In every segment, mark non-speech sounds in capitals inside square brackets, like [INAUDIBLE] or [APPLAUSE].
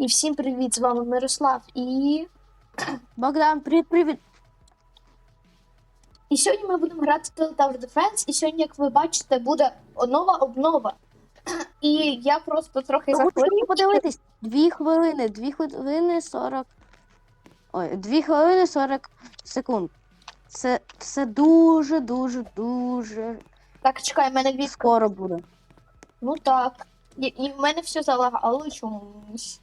І всім привіт, з вами Мирослав. І... [CLEARS THROAT] Богдан, привіт, привіт. і сьогодні ми будемо грати в Tower Defense. І сьогодні, як ви бачите, буде нова обнова. [CLEARS THROAT] І я просто трохи Хочу захворів. подивитись. Дві хвилини, дві хвилини 40. Ой, дві хвилини 40 секунд. Це, це дуже, дуже, дуже Так, чекай, в мене від... скоро буде. Ну так. І, і в мене все залагало чомусь.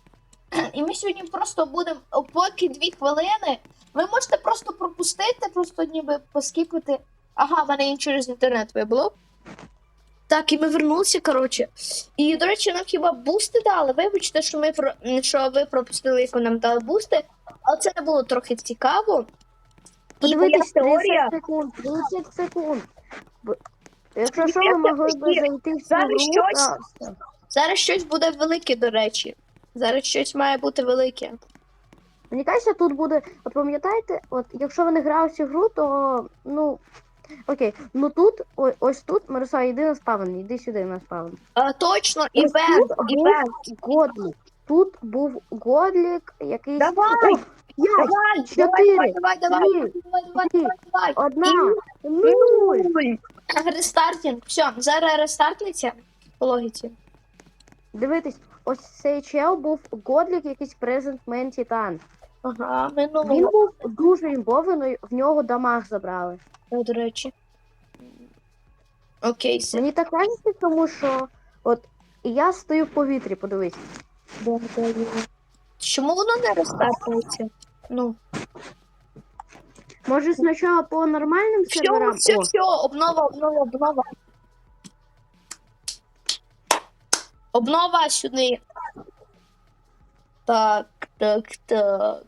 [CLEARS THROAT] І ми сьогодні просто будемо, поки дві хвилини, ви можете просто пропустити, просто ніби поскіпити. Ага, в мене і через інтернет вибло. Так, і ми вернулися, коротше. І, до речі, нам хіба бусти дали. Вибачте, що ми про що ви пропустили, як нам дали бусти, але це не було трохи цікаво. І Подивитись, 30 секунд, 30 секунд. Б- Якщо що, ви могли б зайти в цю зараз гру. щось. та- Зараз щось буде велике, до речі. Зараз щось має бути велике. Мені кажеться, тут буде. От пам'ятаєте, от якщо ви не грали цю гру, то ну. Окей, ну тут, о- ось тут, Мирослав, йди на спавн, йди сюди на спавн. А, точно, Ось івент, тут був івент. Годлік. Тут був Годлік, якийсь. Давай, О, п'ять, Давай, чотири, давай, давай, давай, три, давай, давай, давай, давай. одна, І нуль. нуль. Рестартінг. Все, зараз рестартнеться по логіці. Дивитись, ось цей чел був Годлік, якийсь Present Man Titan. Ага, Він був дуже імбовий, в нього дамаг забрали. до речі. Окей, все. Мені так кажеться, тому що от я стою в повітрі, подивись. Чому воно не рестартується? Ну, Може спочатку по нормальним все, серверам? все, О, все, обнова, обнова, обнова. Обнова сюди. Так, так, так.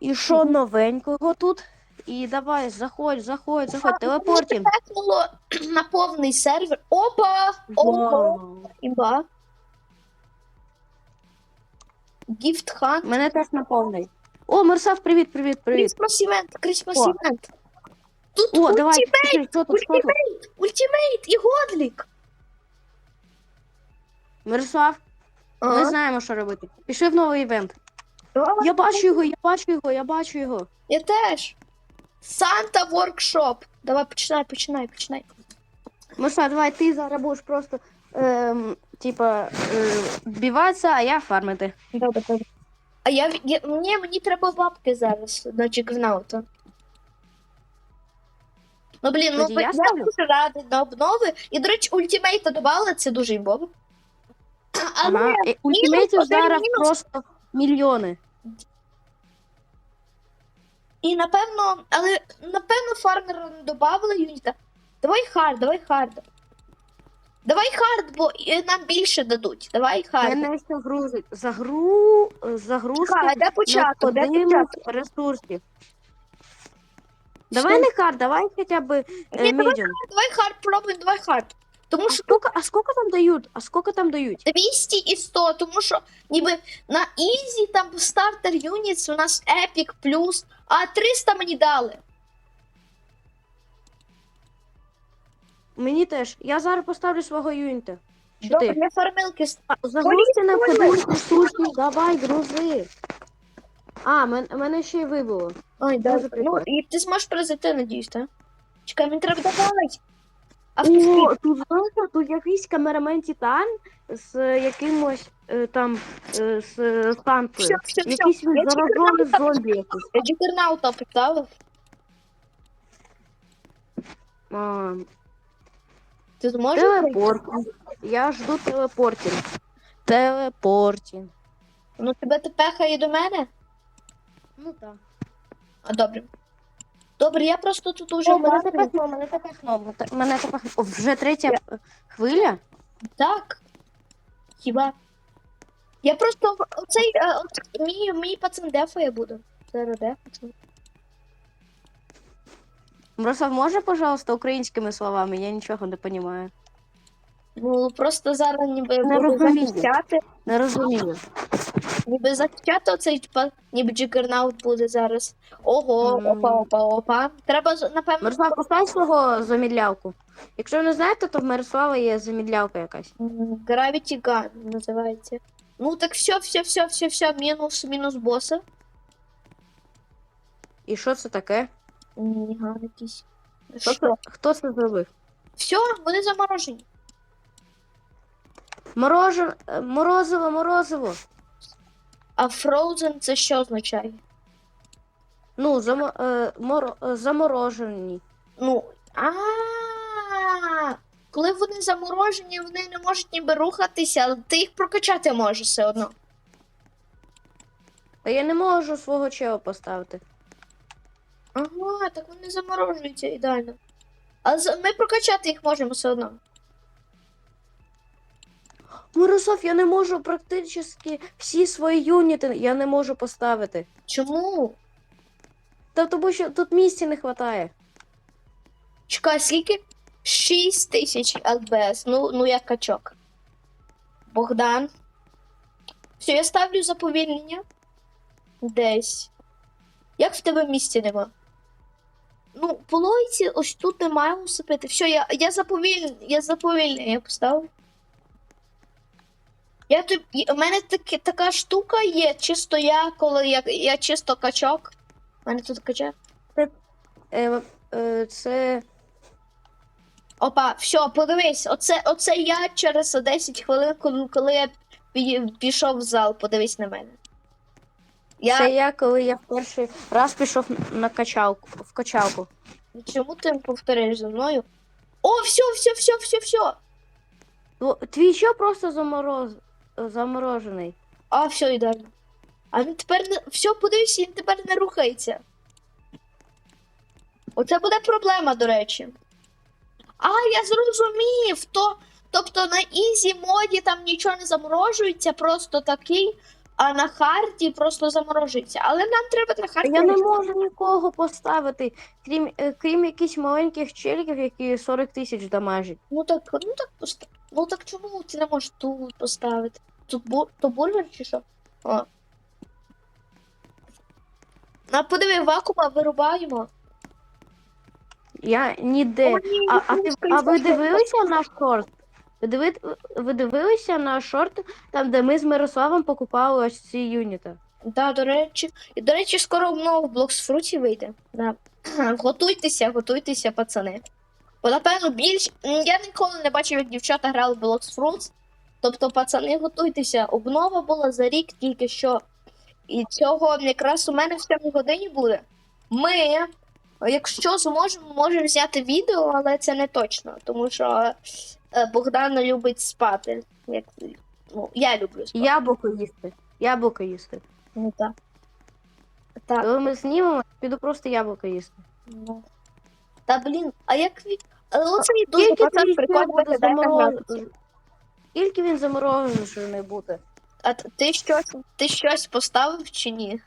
І що новенького тут? І давай, заходь, заходь, заходь, телепортім. Текнуло [CLEARS THROAT] на повний сервер. Опа! Опа! Вау. Іба. Гіфт хан. Мене теж на повний. О, Мерсав, привіт, привіт, привіт. Крісмас івент, Крісмас О. івент. Тут О, давай, ультимейт, пішли, що тут, що тут? ультимейт, ультимейт і годлік. Мирослав, ми Ага. знаємо, що робити. Пішли в новий івент. Я бачу його, я бачу його, я бачу його. Я теж. Санта воркшоп. Давай починай, починай, починай. Мирослав, давай ти зараз будеш просто, ем, типа, е, вбиватися, а я фармити. Добре, добре. А я, я мені, мені треба бабки зараз на чекнаута. Ну блін, ну Тоді я я ставлю? дуже радий на обнови. І, до речі, ультимейта додали, це дуже імбово. Ага. І Ультимейтів зараз просто мільйони. І напевно, але напевно фармера не додавали юніта. Давай хард, давай хард. Давай хард, бо е, нам більше дадуть. Давай хард. Мене ще грузить. Загру... Загрузки Чекай, де початок, де початок? ресурсів. Давай не хард, давай хоча б е, Ні, давай медіум. Давай хард, пробуємо, давай хард. Тому що сколько, а сколько там дають? А сколько там дають? 200 і 100, тому що ніби на Ізі там стартер юніц у нас епік плюс, а 300 мені дали. Мені теж. Я зараз поставлю свого юніта. Чи Добре, ти? я фармилки с- А, Загрузки необхідних давай, грузи. А, мен, мене ще й вибило. Ой, добре. Ну, і ти зможеш призити, надіюсь, так? Чекай, мені треба добавити. О, тут знаєш, тут якийсь камерамен Титан з якимось е, там е, з танкою. Все, все, все. Якийсь він Я заражений зомбі якийсь. Я джигернаута поставив. А, Ти зможеш? телепортінг. Я жду телепортінг. Телепортінг. Ну тебе ти пехає до мене? Ну так. А добре. Добре, я просто тут уже О, мене тепехнуло, мене тепехнуло. Мене тепехнуло. О, вже третя е, хвиля? Так. Хіба? Я просто в- оцей е, от, мій, мій пацан дефає буду. Зараз дефати. Мирослав, може, пожалуйста, українськими словами? Я нічого не розумію. Ну просто зараз ніби Не буду розумію. захищати. Не розумію. Ніби захищати оцей типа, ніби джигернаут буде зараз. Ого, Мгм. опа, опа, опа. Треба з- напевно. Мирослав, постав свого замідлявку. Якщо ви не знаєте, то в Мирослава є замідлявка якась. м, Gravity Gun називається. Ну так все, все, все, все, все, мінус, мінус боса. І що це таке? Ніга якийсь. Що? хто це зробив? Все, вони заморожені. Морожен... е, Морозиво, морозиво. А Frozen це що означає? Ну, замо... е, моро... е, заморожені. Ну. А. Коли вони заморожені, вони не можуть ніби рухатися, але ти їх прокачати можеш все одно. Та я не можу свого чела поставити. Ага, так вони заморожуються ідеально. Але за- ми прокачати їх можемо все одно. Мирослав, я не можу практично всі свої юніти я не можу поставити. Чому? Та тому що тут місця не вистачає. Чекай, скільки? 6 тисяч ЛБС. Ну, ну як качок. Богдан. Все, я ставлю заповільнення. Десь. Як в тебе місця нема? Ну, по логіці, ось тут немає усипити. Все, я, я заповільнення, я заповільнення я поставив. Я тобі, у мене таки, така штука є, чисто я, коли я, я чисто качок. У мене тут качок. Е, е, це. Опа, все, подивись, оце, оце я через 10 хвилин, коли, коли я пішов в зал, подивись на мене. Я... Це я, коли я в перший раз пішов на качалку, в качалку. Чому ти повторяєш за мною? О, все, все, все, все, все. Твій що просто замороз... заморожений. А, все, ідеально. А він тепер не. Все, подивись, він тепер не рухається. Оце буде проблема, до речі. А, я зрозумів. То, тобто на ізі моді там нічого не заморожується, просто такий, а на харді просто заморожується. Але нам треба на харді. Я не можу нікого поставити, крім, е, крім якихось маленьких челіків, які 40 тисяч дамажать. Ну так, ну так постав. Ну так чому ти не можеш тут поставити? Тут бу... то бургер чи що? О. На подиви, вакуума вирубаємо. Я ніде. О, ні, А, а, ти, а ви дивилися наш шорт? Ви, диви, ви дивилися на шорт, там, де ми з Мирославом покупали ось ці юніти? Да, до речі. І до речі, скоро много блокс фруті вийде. Да. [CLEARS THROAT] Готуйтеся, готуйтеся, пацани. Бо напевно більш. Я ніколи не бачив, як дівчата грали в Blox Fruits. Тобто, пацани, готуйтеся. Обнова була за рік тільки що. І цього якраз у мене в 7 годині буде. Ми, якщо зможемо, можемо взяти відео, але це не точно, тому що е, Богдан любить спати. Як, ну, я люблю спати. Яблуко їсти. Яблуко їсти. Ну так. Так. Коли ми знімемо, піду просто яблуко їсти. Ну. Та блін, а як він. Оце дуже Скільки прикольно буде заморожений? Скільки він заморожений буде? А ти щось, ти щось поставив чи ні?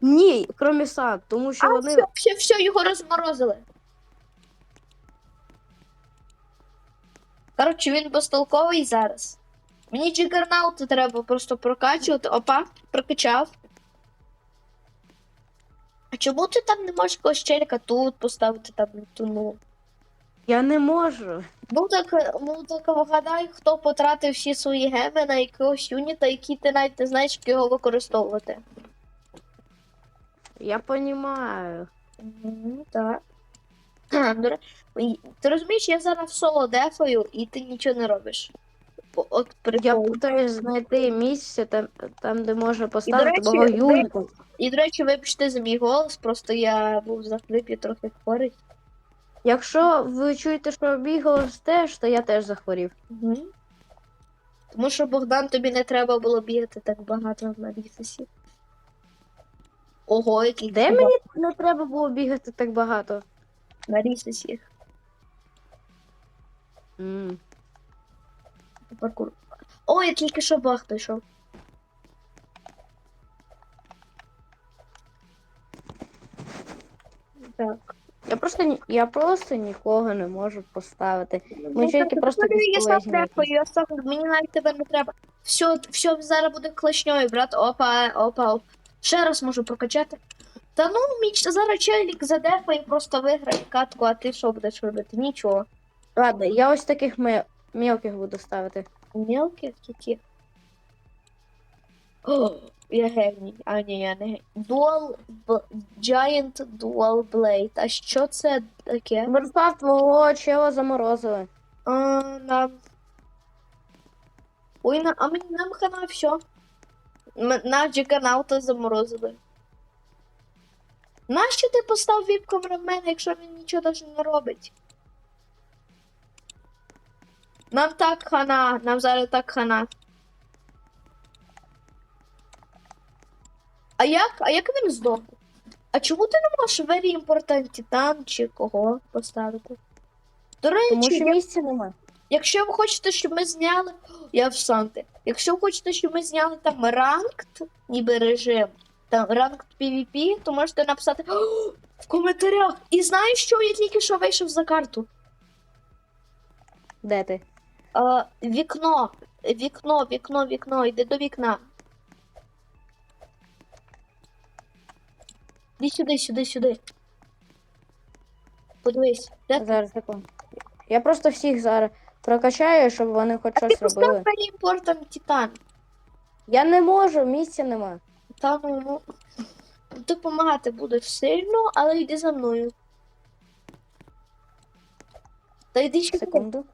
Ні, крім сад, тому що А, вони. все, все, все, його розморозили. Коротше, він безтолковий зараз. Мені джигернаути треба просто прокачувати. Опа, прокачав. А чому ти там не можеш якогось челіка тут поставити там ту, ну? Я не можу. Ну так, ну так вгадай, хто потратив всі свої геми на якогось юніта, який ти навіть не знаєш, як його використовувати. Я понімаю. Ну, так. Ти розумієш, я зараз соло дефаю, і ти нічого не робиш. От Я прикол. питаюсь знайти місце там, там де можна поставити речі, мого ви- юніта. І, до речі, вибачте за мій голос, просто я був захлип і трохи хворий. Якщо ви чуєте, що мій голос теж, то я теж захворів. Угу. Тому що Богдан тобі не треба було бігати так багато на лісосі. Ого, який Де ти мені не треба було бігати так багато? на лісосі. М. Паркур. О, я тільки що бах прийшов. Так. Я просто ні- я просто нікого не можу поставити. Ну, тільки так, просто Я сам безполезні дефаю, я сам, мені навіть тебе не треба. Все, все зараз буде клешньою, брат. Опа, опа, опа. Ще раз можу прокачати. Та ну, міч, зараз челік задефає, просто виграє катку, а ти що будеш робити? Нічого. Ладно, я ось таких ме- мелких буду ставити. Мелких які. О, я геній. А ні, я не геній. Dual Giant Dual Blade. А що це таке? Мирослав, твого чела заморозили. А, нам. Ой, на, а мені нам хана все. Наш джеканаута заморозили. Нащо ти постав віп-камеру в мене, якщо він нічого навіть не робить? Нам так хана, нам зараз так хана. А як? А як він здох? А чому ти не можеш Very Important Titan чи кого поставити? До речі, Тому що я- місця немає. Якщо ви хочете, щоб ми зняли. Я в Санти. Якщо ви хочете, щоб ми зняли там ранкт, ніби режим, там ранкт PvP, то можете написати в коментарях. І знаєш, що я тільки що вийшов за карту? Де ти? Е, вікно, вікно, вікно, вікно, йди до вікна. Іди сюди, сюди, сюди. Подивись, де ти? Зараз секунду. Я просто всіх зараз прокачаю, щоб вони хоч А ти щось постав робили. Titan. Я не можу, місця нема. Та ну, ну допомагати будеш сильно, але йди за мною. Та йди ще Секунду.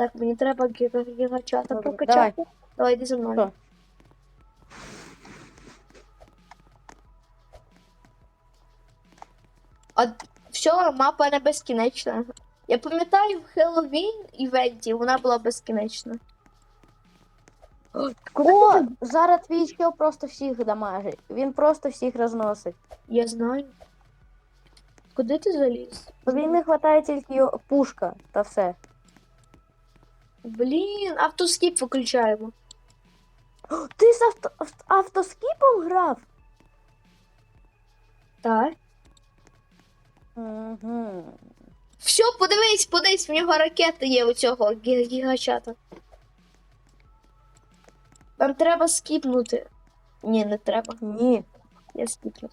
Так, мені треба гіга- гігачата Добре, прокачати. Давай. йди за мною. Що? А все, мапа не безкінечна. Я пам'ятаю, в Хеллоуін івенті вона була безкінечна. О, зараз твій чел просто всіх дамажить. Він просто всіх розносить. Я знаю. Куди ти заліз? Тобі не вистачає тільки пушка та все. Блін, автоскіп виключаємо. О, Ти з авто... автоскіпом грав? Так. Угу. Все, подивись, подивись, в нього ракети є у цього гі- гігачата. Нам треба скіпнути. Ні, не треба. Ні. Я скіпну.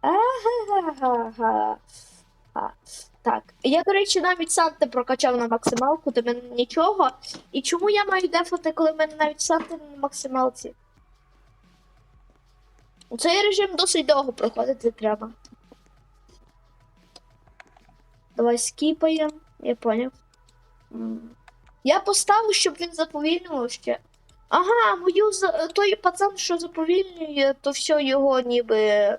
Ага. Так. Я, до речі, навіть Санте прокачав на максималку, тебе нічого. І чому я маю дефати, коли в мене навіть Санте на максималці? Цей режим досить довго проходити треба. Давай скіпаємо. Я поняв. Я поставив, щоб він заповільнював ще. Ага, мою той пацан, що заповільнює, то все його ніби.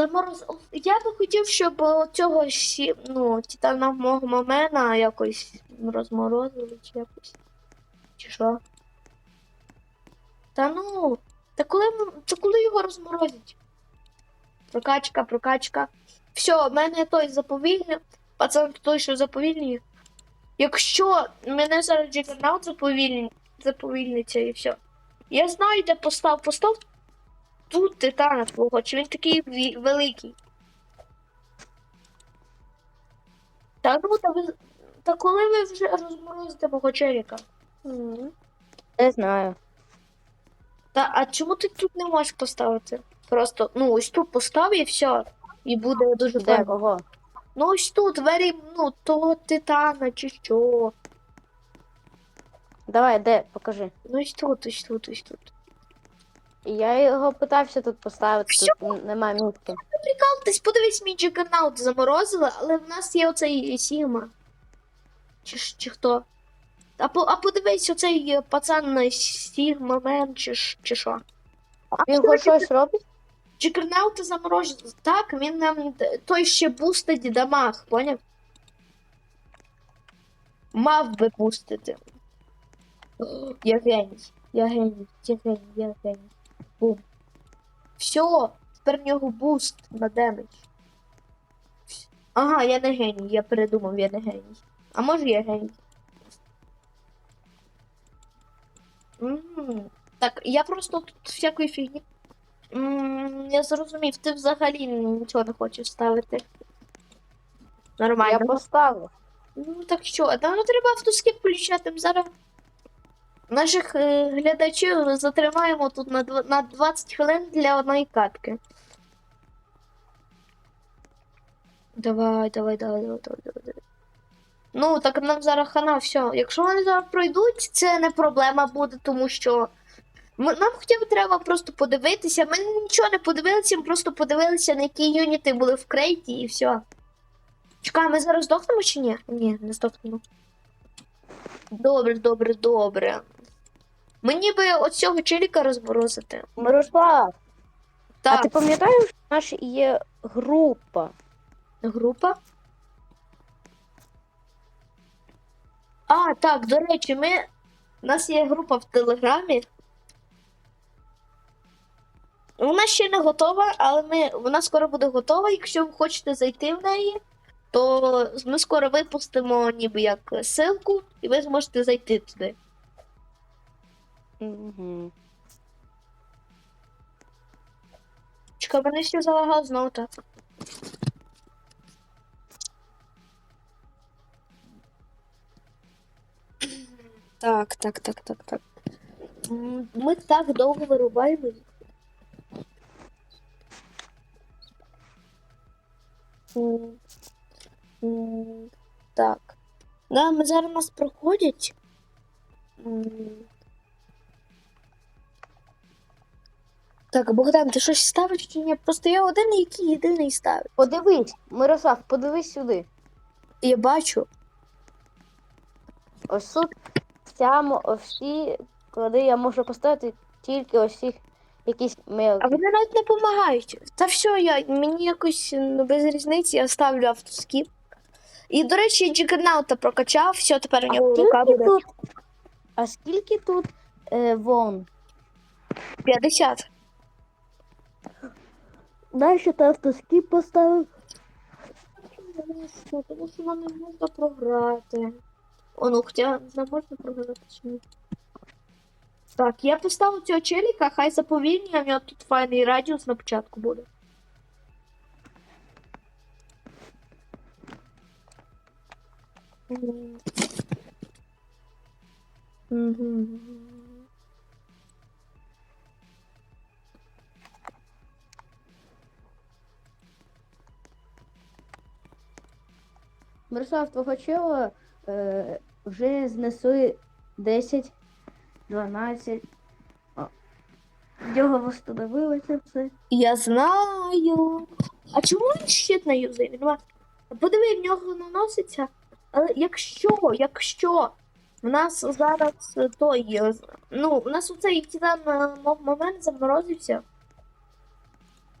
Замороз. Я би хотів, щоб цього сі... ну, титана мого момена якось розморозили чи якось. Чи що? Та ну. Та коли, та коли його розморозять? Прокачка, прокачка. Все, в мене той заповільнив. Пацан той, що заповільнює. Якщо мене зараз заповільнить, заповільниться і все. Я знаю, де постав. Постав тут титана твого, чи він такий ві- великий. Та ну, та ви. Та коли ви вже розморозите мого челіка? Не знаю. Та а чому ти тут не можеш поставити? Просто, ну, ось тут постав і все. І буде дуже Де кого? Ну ось тут, вері, ну, того титана чи що. Давай, де, покажи. Ну ось тут, ось тут, ось тут. Я його питався тут поставити, Що? тут н- нема місця. Прикалтесь, подивись, мій джеканаут заморозили, але в нас є оцей Сігма. Чи, ж- чи хто? А, по, а подивись, оцей е, пацан Сігма Мен, чи, ж- чи що. Він хоч ти- щось робить? Джекернаути заморожені. Так, він нам д- той ще бустить дамаг, поняв? Мав би бустити. [GASPS] Я геній, я геній, я геній, я геній. Бум. Все, тепер в нього буст на демедж. Ага, я не геній, я передумав, я не геній. А може я геній? М, Так, я просто тут всякої фігні М, Я зрозумів, ти взагалі нічого не хочеш ставити. Нормально. Я поставив. Ну так що, та ну треба автоскіп включати. Зараз наших е, глядачів затримаємо тут на, дв- на 20 хвилин для одної катки. Давай, давай, давай, давай, давай, давай. давай. Ну, так нам зараз хана, все. Якщо вони зараз пройдуть, це не проблема буде, тому що ми- нам хоча б треба просто подивитися. Ми нічого не подивилися, ми просто подивилися, на які юніти були в крейті і все. Чекай, ми зараз здохнемо чи ні? Ні, не здохнемо. Добре, добре, добре. Мені би от цього челіка розморозити. Мирослав, а Так, ти пам'ятаєш, що в нас є група? група. А, так, до речі, ми. У нас є група в Телеграмі. Вона ще не готова, але ми... вона скоро буде готова. Якщо ви хочете зайти в неї, то ми скоро випустимо ніби як ссылку, і ви зможете зайти туди. Угу. Чекай, мене ще залагав знову так. Так, так, так, так, так. Ми так довго вирубаємо. Так. Да, ми зараз нас проходять. Так, Богдан, ти щось ставиш чи ні? Просто я один, який єдиний ставить. Подивись, Мирослав, подивись сюди. Я бачу. Ось тут ця всі клади я можу поставити тільки ось цих якісь А вони навіть не допомагають. Та все, я, мені якось ну, без різниці, я ставлю автоскіп. І, до речі, Джигернаута прокачав, все, тепер у нього рука буде тут, а скільки тут е, вон? 50. Дальше ти автоскіп поставив. Тому що нам не можна програти. О, ну хоча не можна програти чи ні. Так, я поставив цього челіка, хай заповільнює, у нього тут файний радіус на початку буде. Мгм. Мирослав, твого чела е, вже знесли 10, 12. О. Його встановилося все. Я знаю. А чому він щит не юзає? Він ма- Подиви, в нього наноситься. Але якщо, якщо в нас зараз е, той. е, Ну, у нас оцей титан на мо- момент заморозився.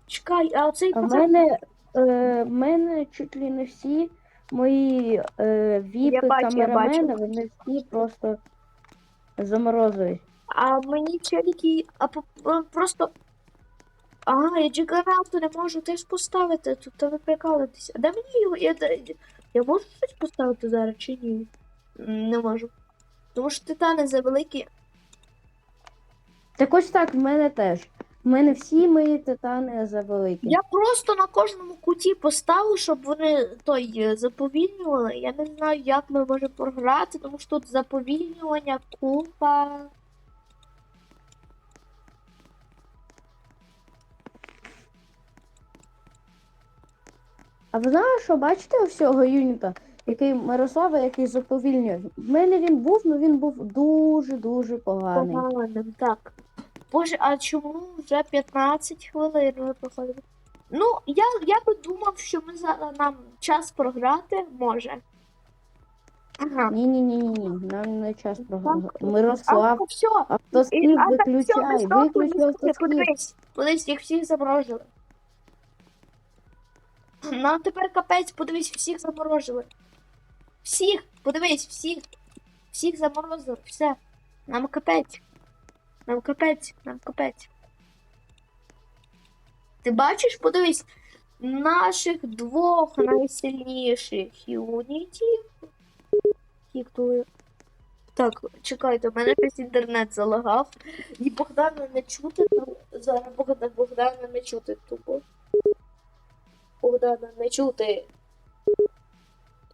Чекай, а оцей А в мене, е, в мене чуть ли не всі мої е, віпи, бачу, я камерамени, бачу. вони всі просто заморозують. А мені челіки, а по- просто. Ага, я джигарауту не можу теж поставити, тут то ви прикалуєтеся. Де мені його? Я, я можу щось поставити зараз чи ні? Не можу. Тому що титани завеликі. Так ось так, в мене теж. В мене всі мої титани завеликі. Я просто на кожному куті поставив, щоб вони той е, заповільнювали. Я не знаю, як ми можемо програти, тому що тут заповільнювання, купа. А ви знали, що бачите всього юніта, який Мирослава, який заповільнює? В мене він був, але він був дуже-дуже поганий. Поганим, так. Боже, а чому вже 15 хвилин ми проходимо? Ну, я, я би думав, що ми зараз нам час програти може. Ага. Ні, ні, ні, ні, ні. Нам не час програти. Мирослав, А, все. автоскіп а, так, все, виключай, автоскіп. Подивись, подивись, їх всіх заморожили. Нам тепер капець, подивись, всіх заморожили. Всіх, подивись, всіх. Всіх заморозили, все. Нам капець. Нам капець, нам капець. Ти бачиш, подивись, наших двох найсильніших. Кіктую. Так, чекайте, у мене якийсь інтернет залагав. І Богдана не чути, ну, зараз Богдана, Богдана не чути тупо. Богдана не чути.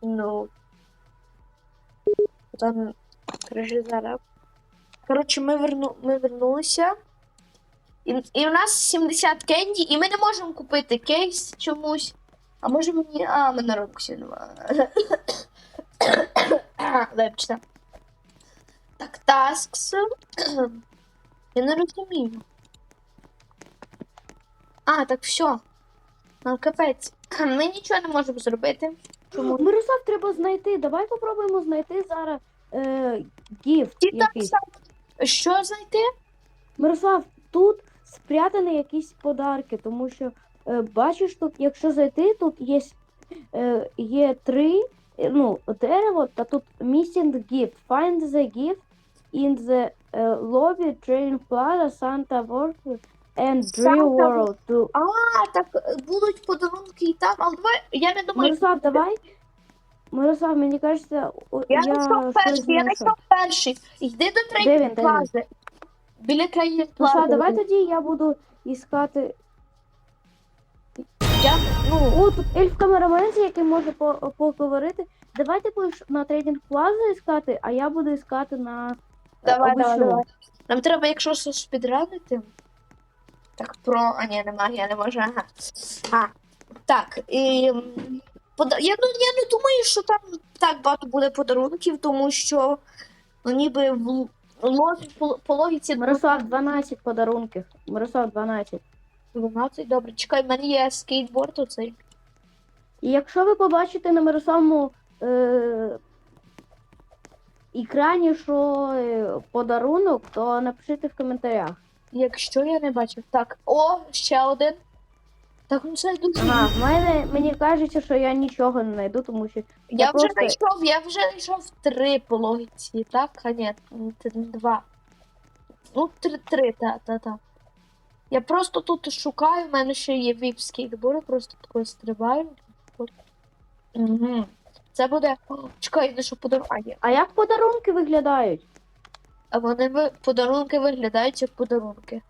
Ну. Там крижи зараз. Коротше, ми, верну... ми вернулися. І, і в нас 70 кенді, і ми не можемо купити кейс чомусь. А може мені. А, ми на роксі немає. [COUGHS] Вибачте. Так, таскс. [COUGHS] Я не розумію. А, так все. Ну, капець. [COUGHS] Ми нічого не можемо зробити. Чому? [GASPS] Мирослав, треба знайти. Давай попробуємо знайти зараз е, гіфт так якийсь. само. Що знайти? Мирослав, тут спрятані якісь подарки, тому що е, бачиш тут, якщо зайти, тут є, е, є три е, ну, дерево, та тут missing gift. Find the gift in the е, lobby, Train Plaza, Santa World and Dream Santa World. To... А, так будуть подарунки і там, але давай, я не думаю, Мирослав, давай. Мирослав, мені кажеться, о, я знайшов щось перший, я знайшов. знайшов перший. Йди до Де він, третьої де він? плази. Біля Мирослав, плази. давай тоді я буду іскати. Я, ну, О, тут ельф камерамен, з яким може по- поговорити. Давай ти будеш на трейдинг плазу іскати, а я буду іскати на е, давай, давай, давай. Нам треба, якщо щось спідранити. Так, про. А ні, немає, я не можу. Ага. А, так, і. м, пода- Я, ну, я не думаю, що там так багато буде подарунків, тому що ну, ніби в лог- по, по логіці Мирослав 12 подарунків. Мирослав 12. 12. Добре, чекай, в мене є скейтборд оцей. І якщо ви побачите на Мирославому е- екрані, що е, подарунок, то напишіть в коментарях. Якщо я не бачив. Так, о, ще один. Так, ну це дуже. Ага, в мене мені кажеться, що я нічого не знайду, тому що Я Я вже просто- знайшов, я вже знайшов три по так? А ні, два. Ну, три, три, та, та, та. Я просто тут шукаю, в мене ще є віп скейтборд, просто такою стрибаю. Угу. Це буде. О, чекай, не що подарунок. А. А як подарунки виглядають? А вони ви... подарунки виглядають як подарунки.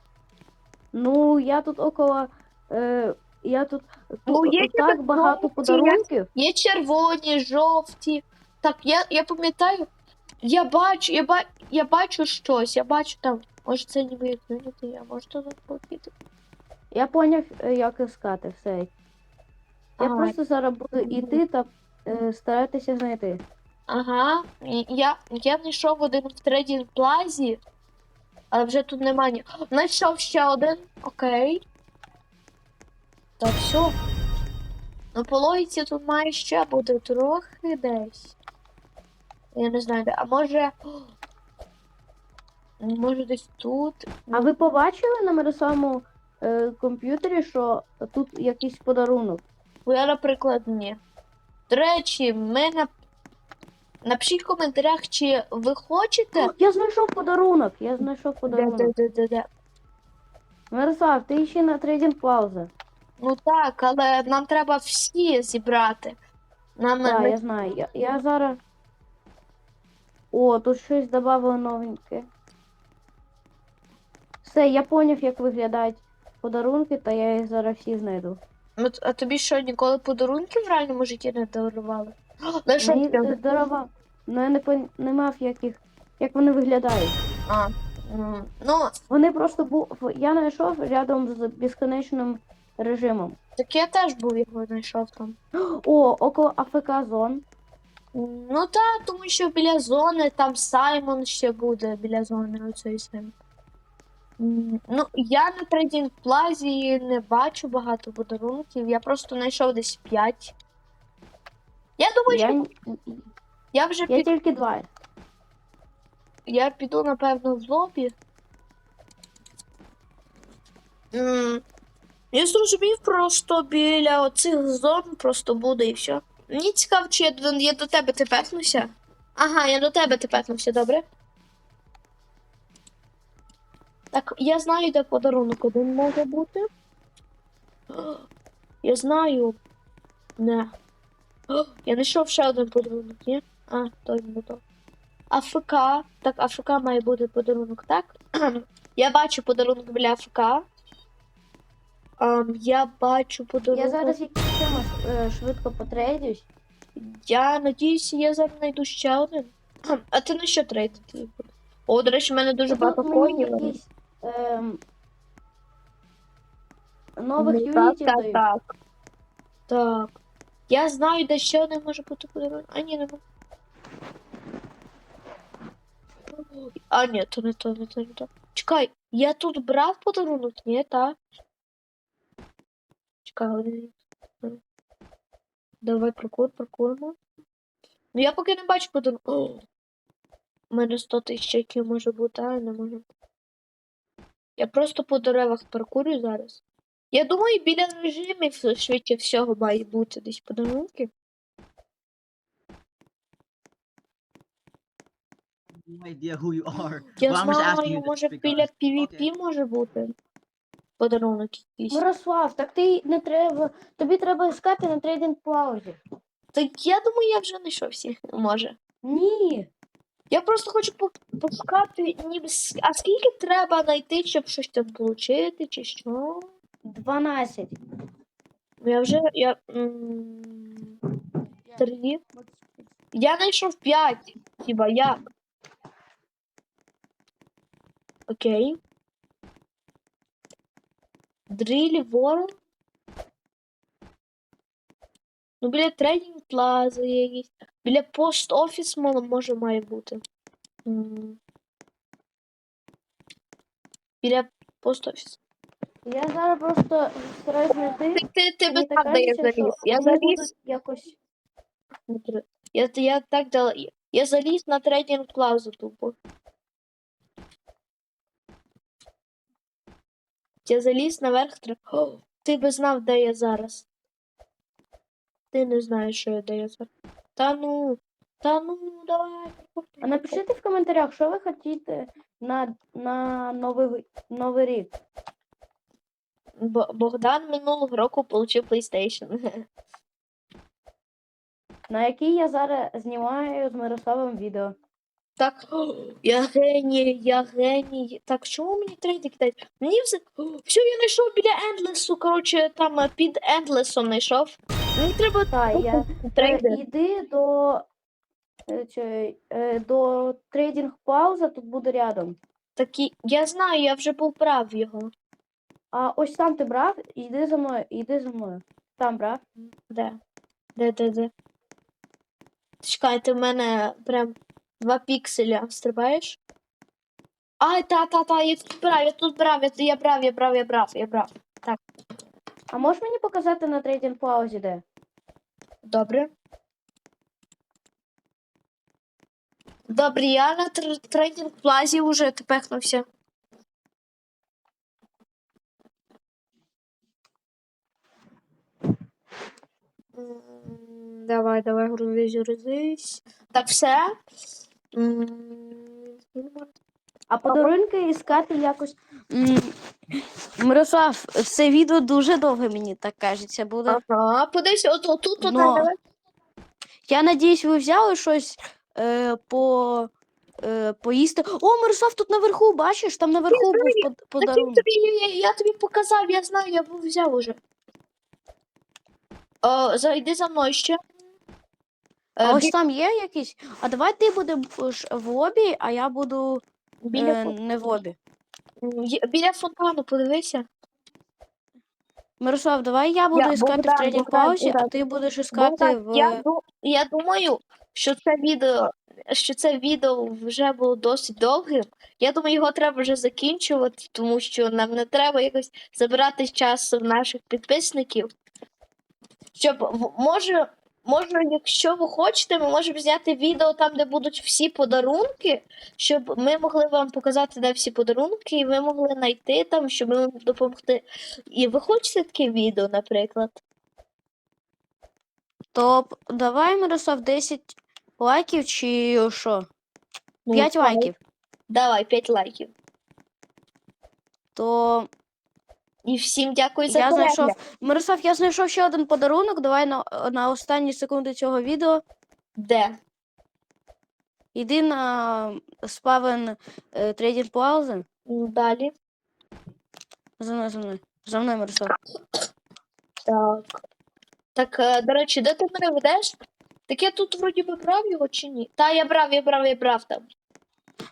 Ну, я тут около. Е, я тут, Ну, тут є так багато жовті, подарунків. Є червоні, жовті. Так, я, я пам'ятаю, я бачу, я, ба... я бачу щось, я бачу там. Може це як винути, я можу туди попіти. Я поняв, е, як іскати все. Я Ага. просто зараз буду йти та е, старатися знайти. Ага. Я, я знайшов один в трейдінг плазі, але вже тут немає. Знайшов ще один. Окей. Та все. Ну, по логіці тут має ще бути трохи десь. Я не знаю, де. А може. [GASPS] Може десь тут. А ви побачили на Мирославому е, комп'ютері, що тут якийсь подарунок? Бо я, наприклад, ні. До речі, ми на... напишіть в коментарях, чи ви хочете. Я знайшов подарунок. Я знайшов Де, подарунок. де, де, де, де. Мирослав, ти ще на трейдинг пауза. Ну так, але нам треба всі зібрати. Нам Так, не- я знаю. Я, я зараз. О, тут щось додали новеньке. Все, я поняв, як виглядають подарунки, та я їх зараз всі знайду. Ну, т- А тобі що, ніколи подарунків в реальному житті не дарували? Ну що Мені ти? е. Ну я не, пон... не мав яких. Як вони виглядають. А, м, ну, Вони просто був. Я знайшов рядом з безконечним режимом. так я теж був його знайшов там. О, около АФК зон. Ну так, тому що біля зони там Саймон ще буде біля зони оцеї Саймон. Ну, я на трейдинг плазі не бачу багато подарунків, я просто знайшов десь 5. Я думаю, Я, що я вже я під... тільки два. я піду, напевно, в лобі. Я зрозумів, просто біля оцих зон просто буде і все. Мені цікаво, чи я до, я до тебе тепетнуся. Ага, я до тебе тепетнуся, добре? Так, я знаю, де подарунок один може бути. Я знаю. Не. Я знайшов ще один подарунок, ні? А, той не то. АФК. Так, АФК має бути подарунок, так? [CLEARS THROAT] Я бачу подарунок біля АФК. Ем, я бачу подарунок. Я зараз якимось е, швидко потрейдюсь. Я надіюся, я зараз знайду ще один. А ти на що трейдити? О, до речі, в мене дуже багато коїнів. ем, нових так, юнітів так, так. Так. Я знаю, де ще один може бути подарунок. А ні, нема. А, ні, то не то, не то, не то. Чекай, я тут брав подарунок? Ні, так. Один. Давай прокур, прокуримо. Ну я поки не бачу. О! У мене 100 тисяч чеків може бути, а не може. Я просто по деревах паркурю зараз. Я думаю, біля режимів швидше всього має бути десь подарунки. No idea who you are. Я Well, I'm just asking знаю, this може because- біля PvP може бути. Подарунок якийсь. Мирослав, так ти не треба. Тобі треба іскати на трейдинг паузі. Так я думаю, я вже знайшов всіх, може. Ні. Я просто хочу по- пошукати, ніби а скільки треба знайти, щоб щось там отримати, чи що? 12. Ну, Я вже. Я. м, Три. Я знайшов п'ять. Хіба як? Окей. Дрілі ворон. Ну, біля трейдинг плази є якісь. Біля пост офіс може має бути. Біля пост офіс. Я зараз просто стараюсь знайти. Ти, ти, ти Мені де я заліз. Я заліз. якось. Я, я так дала. Я заліз на трейдинг плазу тупо. Я заліз наверх. тр- О, ти би знав, де я зараз. Ти не знаєш, що я де я зараз. Та ну, та ну, давай. А напишіть в коментарях, що ви хочете на, на новий, новий рік. Бо- Богдан минулого року отримав PlayStation. На який я зараз знімаю з Мирославом відео. Так, [GASPS] я геній, я геній. Так, чому мені трейди кидають? Мені все. Все, я знайшов біля Ендлесу. Коротше, там е, під Ендлесом знайшов. Мені треба Так, я трейди. Іди до, е, чи, е, до трейдинг пауза, тут буде рядом. Такі. Я знаю, я вже був прав його. А ось там ти брав, іди за мною, іди за мною. Там брав. Де? Де, де, де? Чекайте, в мене прям два пікселя. Стрибаєш? Ай, та, та, та, я тут брав, я тут брав, я, я брав, я брав, я брав, я брав. А можеш мені показати на трейдинг паузі де? Добре. Добре, я на тр- трейдинг плазі вже тепехнувся. Давай, давай, грузись, грузись. Так, все. А подарунки іскати якось. Мирослав, це відео дуже довге, мені так кажеться, буде. Ага, подивися, от, от тут, от, Но- давай. Я надіюсь, ви взяли щось е, по, е, поїсти. О, Мирослав, тут наверху, бачиш, там наверху був под- подарунок. тобі, я, я, я тобі показав, я знаю, я був взяв уже. О, зайди за мною ще. Е, А ось бі- там є якийсь. А давай ти будеш в лобі, а я буду біля, е, фон- не в лобі. Є- біля фонтану, подивися. Мирослав, давай я буду Я- іскати Богдан, в трейдинг Богдан, паузі, а Богдан. ти будеш іскати Богдан, в. я, ду- я думаю, що це відео, що це відео вже було досить довгим. Я думаю, його треба вже закінчувати, тому що нам не треба якось забирати час в наших підписників. Щоб в- може, може, якщо ви хочете, ми можемо зняти відео там, де будуть всі подарунки, щоб ми могли вам показати, де всі подарунки, і ви могли знайти там, щоб ми вам допомогти. І ви хочете таке відео, наприклад? То давай, Мирослав, 10 лайків чи що? Ну, 5 давай. лайків. Давай, 5 лайків. То І всім дякую за я перегляд. знайшов. Мирослав, я знайшов ще один подарунок. Давай на, на останні секунди цього відео. Де? Іди на спавен е, трейдинг пауза. М, Далі. За мною, за мною. За мною, Мирослав. Так. Так, е, до речі, де ти мене ведеш? Так я тут вроді би брав його чи ні? Та я брав, я брав, я брав там.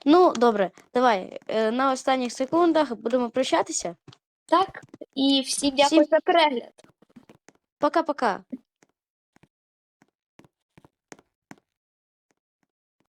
Ну, добре, давай. е, На останніх секундах будемо прощатися. Так. І всім дякую Всім- за перегляд. Пока-пока.